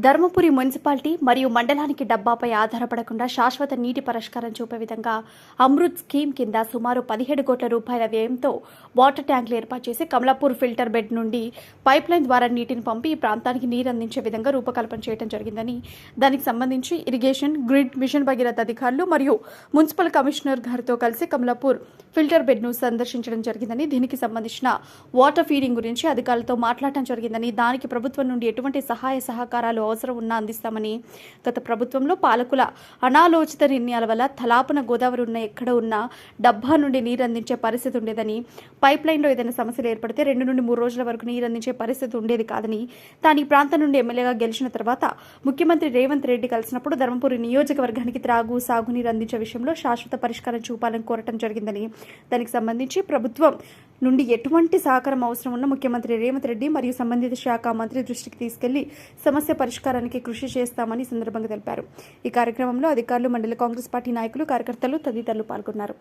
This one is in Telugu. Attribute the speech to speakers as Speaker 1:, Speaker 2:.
Speaker 1: ధర్మపురి మున్సిపాలిటీ మరియు మండలానికి డబ్బాపై ఆధారపడకుండా శాశ్వత నీటి పరిష్కారం చూపే విధంగా అమృత్ స్కీమ్ కింద సుమారు పదిహేడు కోట్ల రూపాయల వ్యయంతో వాటర్ ట్యాంకులు ఏర్పాటు చేసి కమలాపూర్ ఫిల్టర్ బెడ్ నుండి పైప్ లైన్ ద్వారా నీటిని పంపి ఈ ప్రాంతానికి నీరు అందించే విధంగా రూపకల్పన చేయడం జరిగిందని దానికి సంబంధించి ఇరిగేషన్ గ్రిడ్ మిషన్ భగీరథ అధికారులు మరియు మున్సిపల్ కమిషనర్ గారితో కలిసి కమలాపూర్ ఫిల్టర్ బెడ్ను సందర్శించడం జరిగిందని దీనికి సంబంధించిన వాటర్ ఫీడింగ్ గురించి అధికారులతో మాట్లాడటం జరిగిందని దానికి ప్రభుత్వం నుండి ఎటువంటి సహాయ సహకారాలు అవసరం ఉన్నా అందిస్తామని గత ప్రభుత్వంలో పాలకుల అనాలోచిత నిర్ణయాల వల్ల తలాపున గోదావరి ఉన్న ఎక్కడ ఉన్నా డబ్బా నుండి నీరు అందించే పరిస్థితి ఉండేదని పైప్ లైన్లో ఏదైనా సమస్యలు ఏర్పడితే రెండు నుండి మూడు రోజుల వరకు నీరు అందించే పరిస్థితి ఉండేది కాదని తాను ఈ ప్రాంతం నుండి ఎమ్మెల్యేగా గెలిచిన తర్వాత ముఖ్యమంత్రి రేవంత్ రెడ్డి కలిసినప్పుడు ధర్మపురి నియోజకవర్గానికి త్రాగు సాగునీరు అందించే విషయంలో శాశ్వత పరిష్కారం చూపాలని కోరటం జరిగిందని దానికి సంబంధించి ప్రభుత్వం నుండి ఎటువంటి సహకారం అవసరం ఉన్న ముఖ్యమంత్రి రేవంత్ రెడ్డి మరియు సంబంధిత శాఖ మంత్రి దృష్టికి తీసుకెళ్ళి సమస్య పరిష్కారానికి కృషి చేస్తామని సందర్భంగా తెలిపారు. ఈ కార్యక్రమంలో అధికారులు మండల కాంగ్రెస్ పార్టీ నాయకులు కార్యకర్తలు తదితరులు పాల్గొన్నారు.